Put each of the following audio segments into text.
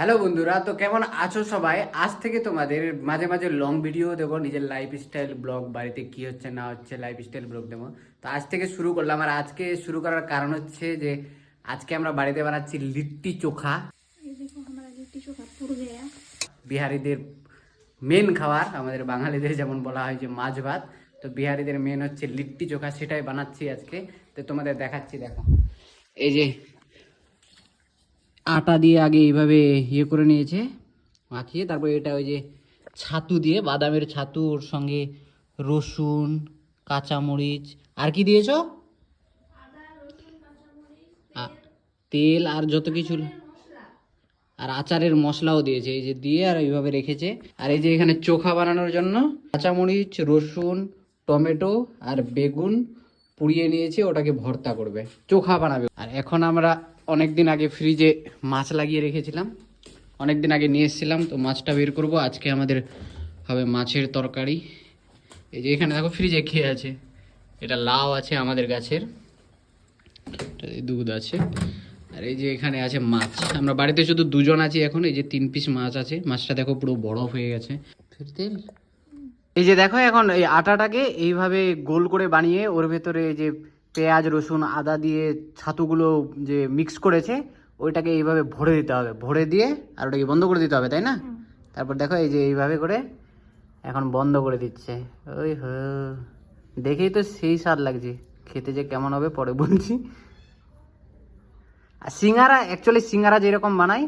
Hello বন্ধুরা তো কেমন আছো সবাই? আজ থেকে তোমাদের মাঝে মাঝে লং ভিডিও দেবো নিজের লাইফস্টাইল ব্লগ বাড়িতে কি হচ্ছে না হচ্ছে লাইফস্টাইল ব্লগ দেবো। তো আজ থেকে শুরু করলাম আর আজকে শুরু করার কারণ হচ্ছে যে আজকে আমরা বাড়িতে বানাচ্ছি লিট্টি চোখা। বিহারিদের মেন খাবার আমাদের বাঙালিদের যেমন বলা হয় যে মাছ ভাত তো বিহারিদের মেন হচ্ছে লিট্টি চোখা সেটাই বানাচ্ছি আজকে। তো তোমাদের দেখাচ্ছি দেখো। এই যে আটা দিয়ে আগে এইভাবে ইয়ে করে নিয়েছে, মাখিয়ে, তারপরে এটা ওই যে ছাতু দিয়ে, বাদামের ছাতু, ওর সঙ্গে রসুন, কাঁচামরিচ, আর কি দিয়েছ? তেল আর যত কিছু আর আচারের মশলাও দিয়েছে, এই যে দিয়ে আর এইভাবে রেখেছে। আর এই যে এখানে চোখা বানানোর জন্য কাঁচামরিচ, রসুন, টমেটো আর বেগুন পুড়িয়ে নিয়েছে, ওটাকে ভর্তা করবে। চোখা বানাবে। আর এখন আমরা অনেক দিন আগে ফ্রিজে মাছ লাগিয়ে রেখেছিলাম। অনেক দিন আগে নিয়ে এসেছিলাম, তো মাছটা বের করব। আজকে আমাদের হবে মাছের তরকারি। এই যে এখানে দেখো ফ্রিজে খেয়ে আছে। এটা লাউ আছে আমাদের গাছের। দুধ আছে। আর এই যে এখানে আছে মাছ। আমরা বাড়িতে শুধু দুজন আছি এখন, এই যে তিন পিস মাছ আছে। মাছটা দেখো পুরো বড় হয়ে গেছে। ফের তেল এই যে দেখো এখন এই আটাটাকে এইভাবে গোল করে বানিয়ে ওর ভেতরে যে পেঁয়াজ রসুন আদা দিয়ে ছাতুগুলো যে মিক্স করেছে ওইটাকে এইভাবে ভরে দিতে হবে। ভরে দিয়ে আর ওটাকে বন্ধ করে দিতে হবে তাই না? তারপর দেখো এই যে এইভাবে করে এখন বন্ধ করে দিচ্ছে। ওই হো দেখেই তো সেই স্বাদ লাগছে। খেতে যে কেমন হবে পরে বলছি। আর সিঙ্গারা অ্যাকচুয়ালি সিঙ্গারা যেরকম বানাই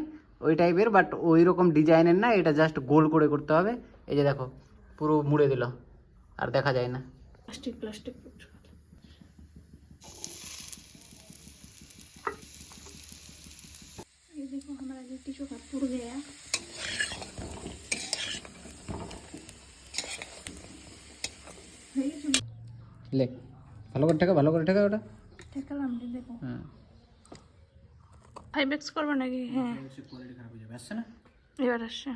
ওই টাইপের বাট ওই রকম ডিজাইনের না এটা জাস্ট গোল করে করতে হবে। এই যে দেখো পুরো মুড়ে দিল আর দেখা যায় না प्लास्टिक प्लास्टिक ये देखो हमारा लिट्टी चोखा पुर गया হয়ে গেছে? লে ভালো করে ঠেকা ভালো করে ঠেকা ওটা ঠেকালাম দিয়ে দেখো হ্যাঁ আইবেক্স করবো নাকি হ্যাঁ কোয়ালিটি খারাপ হয়ে যাবে আসছে না এবার আসছে